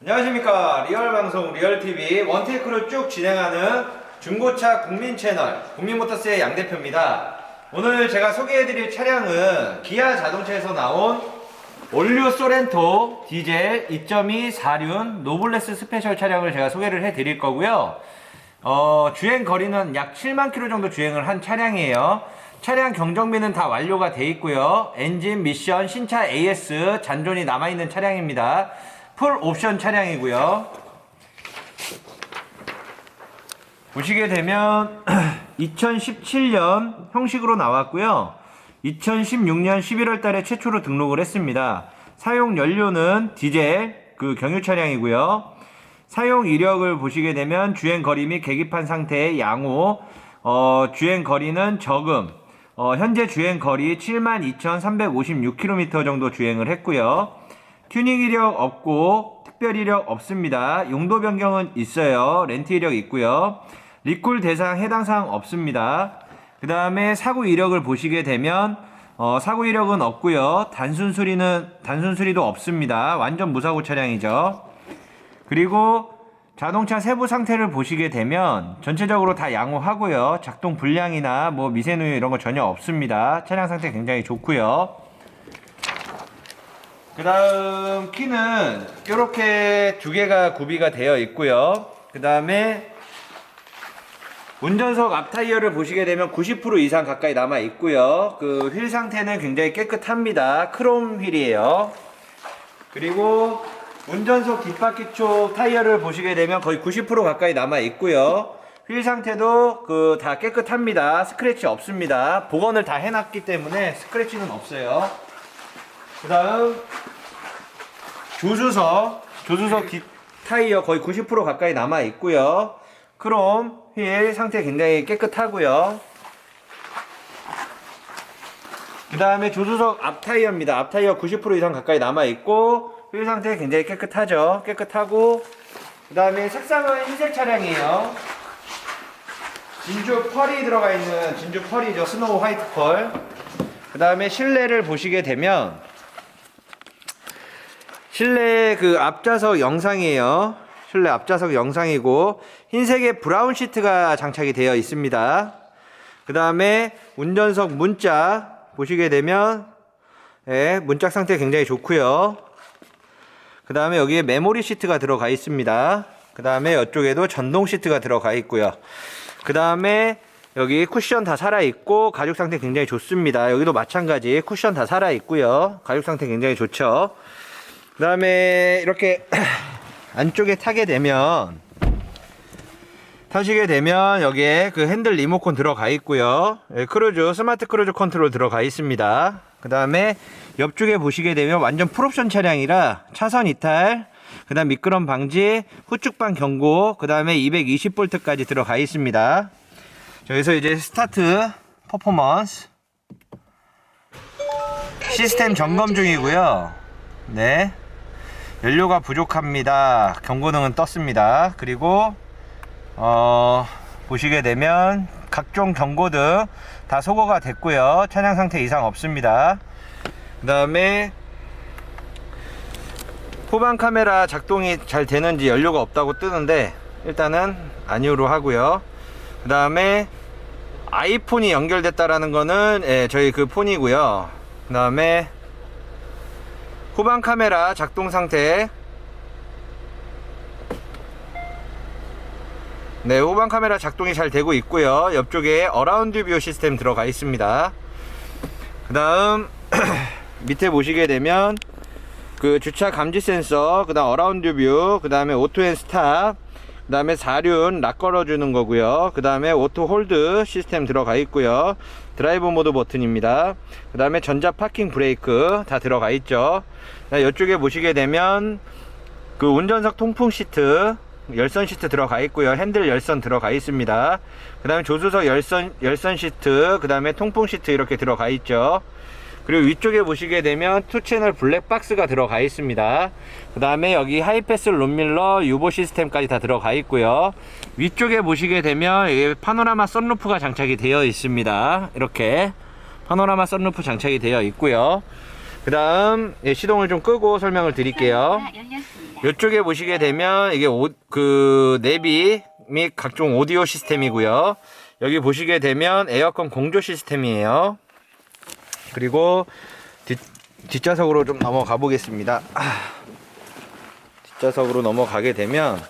안녕하십니까. 리얼방송 리얼TV 원테이크를 쭉 진행하는 중고차 국민 채널 국민모터스의 양 대표입니다. 오늘 제가 소개해드릴 차량은 기아 자동차에서 나온 올류 소렌토 디젤 2.2 4륜 노블레스 스페셜 차량을 제가 소개를 해드릴 거고요. 어, 주행 거리는 약 7만 킬로 정도 주행을 한 차량이에요. 차량 경정비는 다 완료가 돼 있고요. 엔진 미션 신차 AS 잔존이 남아있는 차량입니다 풀 옵션 차량이고요. 보시게 되면 2017년 형식으로 나왔고요. 2016년 11월 달에 최초로 등록을 했습니다. 사용 연료는 디젤 그 경유 차량이고요. 사용 이력을 보시게 되면 주행 거리 및 계기판 상태의 양호, 어, 주행 거리는 저금, 어, 현재 주행 거리 72,356km 정도 주행을 했고요. 튜닝 이력 없고 특별 이력 없습니다. 용도 변경은 있어요. 렌트 이력 있고요. 리콜 대상 해당 사항 없습니다. 그 다음에 사고 이력을 보시게 되면 어, 사고 이력은 없고요. 단순 수리는 단순 수리도 없습니다. 완전 무사고 차량이죠. 그리고 자동차 세부 상태를 보시게 되면 전체적으로 다 양호하고요. 작동 불량이나 뭐 미세누유 이런 거 전혀 없습니다. 차량 상태 굉장히 좋고요. 그 다음 키는 이렇게 두 개가 구비가 되어 있고요. 그 다음에 운전석 앞 타이어를 보시게 되면 90% 이상 가까이 남아 있고요. 그 휠 상태는 굉장히 깨끗합니다. 크롬 휠이에요. 그리고 운전석 뒷바퀴 쪽 타이어를 보시게 되면 거의 90% 가까이 남아 있고요. 휠 상태도 그 다 깨끗합니다. 스크래치 없습니다. 복원을 다 해놨기 때문에 스크래치는 없어요. 그 다음 조수석 조수석 뒷 타이어 거의 90% 가까이 남아 있고요. 크롬 휠 상태 굉장히 깨끗하고요. 그 다음에 조수석 앞 타이어입니다. 앞 타이어 90% 이상 가까이 남아 있고 휠 상태 굉장히 깨끗하죠. 깨끗하고 그 다음에 색상은 흰색 차량이에요. 진주 펄이 들어가 있는 진주 펄이죠. 스노우 화이트 펄 그 다음에 실내를 보시게 되면 실내 그 앞좌석 영상이에요. 실내 앞좌석 영상이고 흰색의 브라운 시트가 장착이 되어 있습니다. 그 다음에 운전석 문자 보시게 되면 예, 문짝 상태 굉장히 좋고요. 그 다음에 여기에 메모리 시트가 들어가 있습니다. 그 다음에 이쪽에도 전동 시트가 들어가 있고요. 그 다음에 여기 쿠션 다 살아 있고 가죽 상태 굉장히 좋습니다. 여기도 마찬가지 쿠션 다 살아 있고요. 가죽 상태 굉장히 좋죠. 그 다음에 이렇게 안쪽에 타게 되면 타시게 되면 여기에 그 핸들 리모컨 들어가 있고요. 예, 크루즈 스마트 크루즈 컨트롤 들어가 있습니다. 그 다음에 옆쪽에 보시게 되면 완전 풀옵션 차량이라 차선 이탈 그 다음 미끄럼 방지 후축방 경고 그 다음에 220V까지 들어가 있습니다. 여기서 이제 스타트 퍼포먼스. 시스템 점검 중이고요. 네 연료가 부족합니다. 경고등은 떴습니다. 그리고 어, 보시게 되면 각종 경고등 다 소거가 됐고요. 차량 상태 이상 없습니다. 그 다음에 후방 카메라 작동이 잘 되는지 연료가 없다고 뜨는데 일단은 아니오로 하고요. 그 다음에 아이폰이 연결됐다라는 거는 예, 저희 그 폰이고요. 그 다음에 후방 카메라 작동 상태. 네 후방 카메라 작동이 잘 되고 있고요. 옆쪽에 어라운드 뷰 시스템 들어가 있습니다. 그 다음 밑에 보시게 되면 그 주차 감지 센서 그 다음 어라운드 뷰 그 다음에 오토 앤 스탑 그 다음에 4륜 락 걸어주는 거고요. 그 다음에 오토 홀드 시스템 들어가 있고요. 드라이브 모드 버튼입니다. 그 다음에 전자 파킹 브레이크 다 들어가 있죠. 이쪽에 보시게 되면 그 운전석 통풍 시트 열선 시트 들어가 있고요. 핸들 열선 들어가 있습니다. 그 다음에 조수석 열선 열선 시트 그 다음에 통풍 시트 이렇게 들어가 있죠 그리고 위쪽에 보시게 되면 투 채널 블랙 박스가 들어가 있습니다. 그 다음에 여기 하이패스 롬밀러 유보 시스템까지 다 들어가 있고요. 위쪽에 보시게 되면 여기 파노라마 썬루프가 장착이 되어 있습니다. 이렇게 파노라마 썬루프 장착이 되어 있고요. 그 다음 예, 시동을 좀 끄고 설명을 드릴게요. 이쪽에 보시게 되면 이게 오, 그 내비 및 각종 오디오 시스템이고요. 여기 보시게 되면 에어컨 공조 시스템이에요. 그리고 뒷, 뒷좌석으로 좀 넘어가 보겠습니다. 아, 뒷좌석으로 넘어가게 되면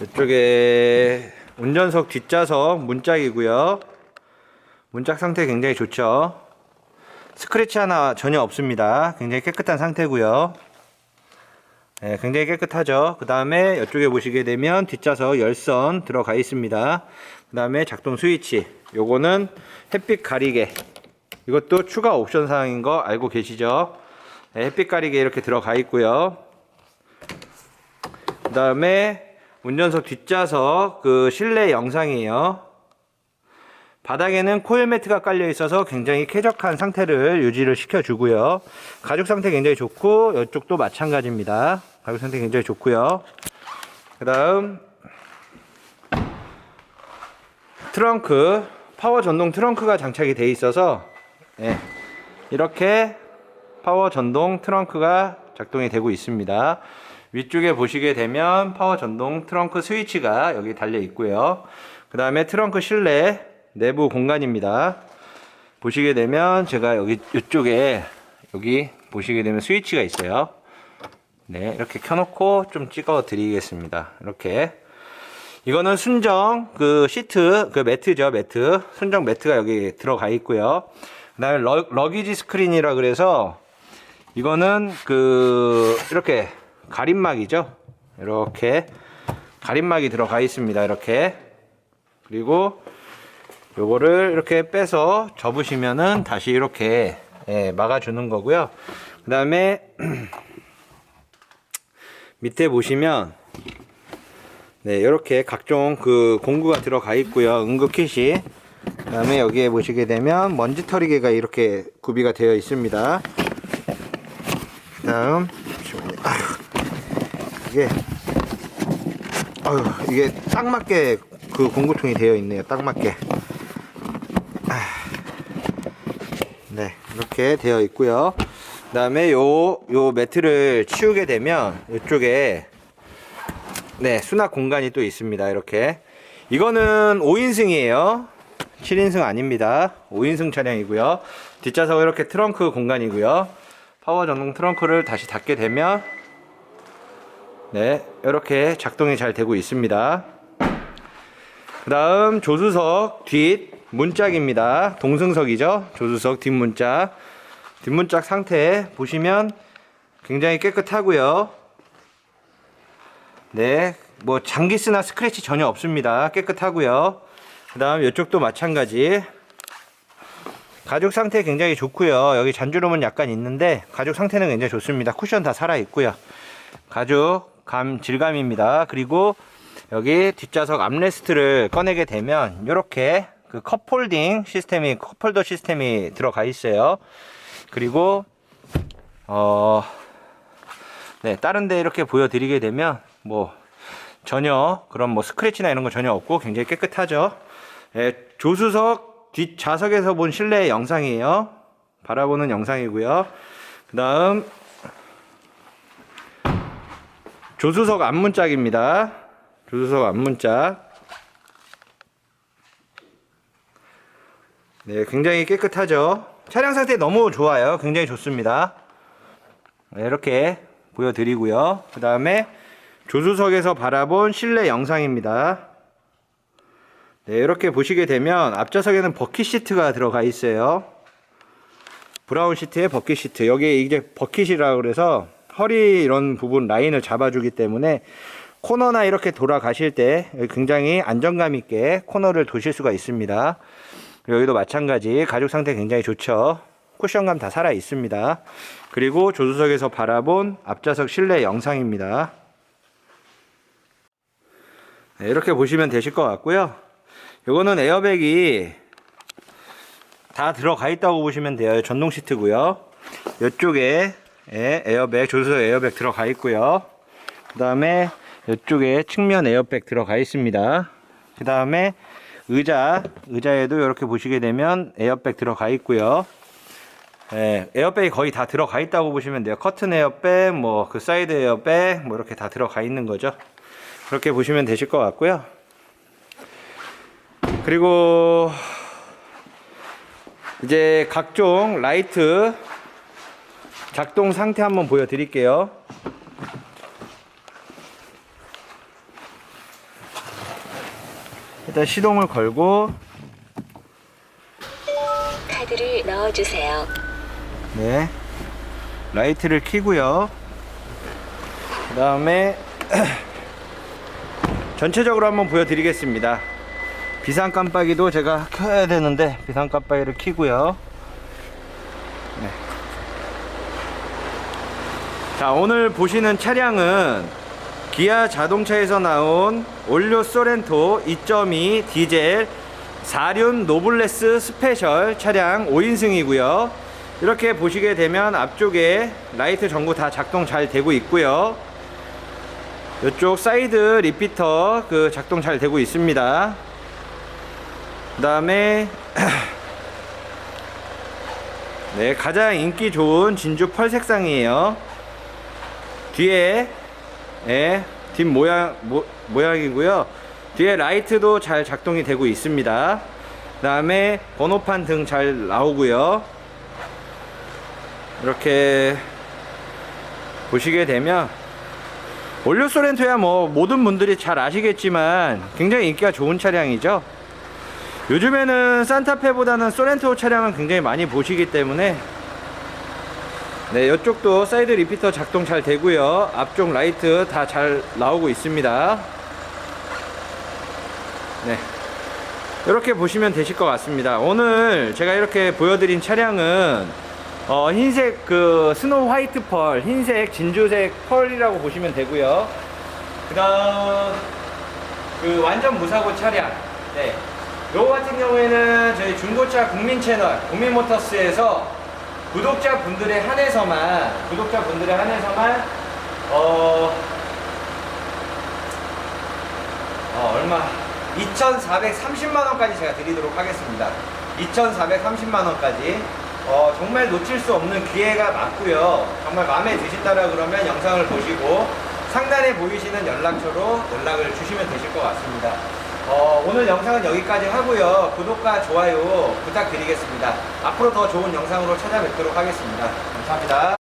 이쪽에 운전석 뒷좌석 문짝이고요. 문짝 상태 굉장히 좋죠. 스크래치 하나 전혀 없습니다. 굉장히 깨끗한 상태고요. 네, 굉장히 깨끗하죠. 그 다음에 이쪽에 보시게 되면 뒷좌석 열선 들어가 있습니다. 그 다음에 작동 스위치. 요거는 햇빛 가리개. 이것도 추가 옵션 사항인 거 알고 계시죠? 네, 햇빛 가리개 이렇게 들어가 있고요. 그 다음에 운전석 뒷좌석 그 실내 영상이에요. 바닥에는 코일 매트가 깔려 있어서 굉장히 쾌적한 상태를 유지를 시켜주고요. 가죽 상태 굉장히 좋고 이쪽도 마찬가지입니다. 가죽 상태 굉장히 좋고요. 그 다음 트렁크 파워 전동 트렁크가 장착이 되어 있어서 예, 이렇게 파워 전동 트렁크가 작동이 되고 있습니다. 위쪽에 보시게 되면 파워 전동 트렁크 스위치가 여기 달려 있고요. 그 다음에 트렁크 실내 내부 공간입니다. 보시게 되면 제가 여기 이쪽에 여기 보시게 되면 스위치가 있어요. 네, 이렇게 켜놓고 좀 찍어 드리겠습니다. 이렇게. 이거는 순정 그 시트 그 매트죠 매트 순정 매트가 여기 들어가 있고요. 그다음에 러, 러기지 스크린이라 그래서 이거는 그 이렇게 가림막이죠. 이렇게 가림막이 들어가 있습니다. 이렇게 그리고 요거를 이렇게 빼서 접으시면은 다시 이렇게 예, 막아주는 거고요. 그 다음에 밑에 보시면 네 이렇게 각종 그 공구가 들어가 있고요. 응급 킷이 그 다음에 여기에 보시게 되면 먼지 털이개가 이렇게 구비가 되어 있습니다. 그 다음 잠시만요. 아휴, 이게 아유 이게 딱 맞게 그 공구통이 되어 있네요. 딱 맞게. 네, 이렇게 되어 있고요. 그 다음에 요, 요 매트를 치우게 되면 이쪽에 네, 수납 공간이 또 있습니다. 이렇게. 이거는 5인승이에요. 7인승 아닙니다. 5인승 차량이고요. 뒷좌석 이렇게 트렁크 공간이고요. 파워 전동 트렁크를 다시 닫게 되면 네, 이렇게 작동이 잘 되고 있습니다. 그 다음 조수석 뒷 문짝입니다. 동승석이죠. 조수석 뒷문짝. 뒷문짝 상태 보시면 굉장히 깨끗하고요. 네, 뭐 장기스나 스크래치 전혀 없습니다. 깨끗하고요. 그 다음 이쪽도 마찬가지. 가죽 상태 굉장히 좋고요. 여기 잔주름은 약간 있는데 가죽 상태는 굉장히 좋습니다. 쿠션 다 살아 있고요. 가죽 감 질감입니다. 그리고 여기 뒷좌석 암레스트를 꺼내게 되면 이렇게 그 컵홀딩 시스템이 컵홀더 시스템이 들어가 있어요. 그리고 어 네, 다른 데 이렇게 보여드리게 되면 뭐 전혀 그런 뭐 스크래치나 이런 거 전혀 없고 굉장히 깨끗하죠. 예, 조수석 뒷 좌석에서 본 실내 영상이에요. 바라보는 영상이고요. 그 다음 조수석 앞문짝입니다. 조수석 앞문짝. 네, 굉장히 깨끗하죠. 차량 상태 너무 좋아요. 굉장히 좋습니다. 네, 이렇게 보여드리고요. 그 다음에 조수석에서 바라본 실내 영상입니다. 네, 이렇게 보시게 되면 앞좌석에는 버킷 시트가 들어가 있어요. 브라운 시트에 버킷 시트. 여기 이제 버킷이라 그래서 허리 이런 부분 라인을 잡아주기 때문에 코너나 이렇게 돌아가실 때 굉장히 안정감 있게 코너를 도실 수가 있습니다. 여기도 마찬가지 가죽 상태 굉장히 좋죠. 쿠션감 다 살아 있습니다. 그리고 조수석에서 바라본 앞좌석 실내 영상입니다. 네, 이렇게 보시면 되실 것 같고요. 이거는 에어백이 다 들어가 있다고 보시면 돼요. 전동 시트고요. 이쪽에 예, 에어백 조수석 에어백 들어가 있고요. 그 다음에 이쪽에 측면 에어백 들어가 있습니다. 그 다음에 의자 의자에도 이렇게 보시게 되면 에어백 들어가 있고요. 예, 에어백이 거의 다 들어가 있다고 보시면 돼요. 커튼 에어백, 뭐 그 사이드 에어백, 뭐 이렇게 다 들어가 있는 거죠. 그렇게 보시면 되실 것 같고요. 그리고 이제 각종 라이트 작동 상태 한번 보여드릴게요. 일단 시동을 걸고 카드를 넣어주세요. 네. 라이트를 켜고요. 그 다음에 전체적으로 한번 보여드리겠습니다. 비상 깜빡이도 제가 켜야 되는데 비상 깜빡이를 켜고요. 네. 자 오늘 보시는 차량은 기아 자동차에서 나온 올료 소렌토 2.2 디젤 4륜 노블레스 스페셜 차량 5인승이고요. 이렇게 보시게 되면 앞쪽에 라이트 전구 다 작동 잘 되고 있고요. 이쪽 사이드 리피터 그 작동 잘 되고 있습니다. 그 다음에 네 가장 인기 좋은 진주 펄 색상이에요. 뒤에 예, 뒷 모양 모, 모양이고요. 뒤에 라이트도 잘 작동이 되고 있습니다. 그 다음에 번호판 등 잘 나오고요. 이렇게 보시게 되면 올류 소렌토야 뭐 모든 분들이 잘 아시겠지만 굉장히 인기가 좋은 차량이죠. 요즘에는 산타페보다는 소렌토 차량은 굉장히 많이 보시기 때문에 네, 이쪽도 사이드 리피터 작동 잘 되고요. 앞쪽 라이트 다 잘 나오고 있습니다. 네. 이렇게 보시면 되실 것 같습니다. 오늘 제가 이렇게 보여드린 차량은 어, 흰색 그 스노우 화이트 펄, 흰색 진주색 펄이라고 보시면 되고요. 그다음 그 완전 무사고 차량. 네. 요거 같은 경우에는 저희 중고차 국민 채널 국민모터스에서 구독자 분들에 한해서만 구독자 분들에 한해서만 어, 어 얼마 2,430만 원까지 제가 드리도록 하겠습니다. 2,430만 원까지 어, 정말 놓칠 수 없는 기회가 맞고요. 정말 마음에 드신다라 그러면 영상을 보시고 상단에 보이시는 연락처로 연락을 주시면 되실 것 같습니다. 어, 오늘 영상은 여기까지 하고요. 구독과 좋아요 부탁드리겠습니다. 앞으로 더 좋은 영상으로 찾아뵙도록 하겠습니다. 감사합니다.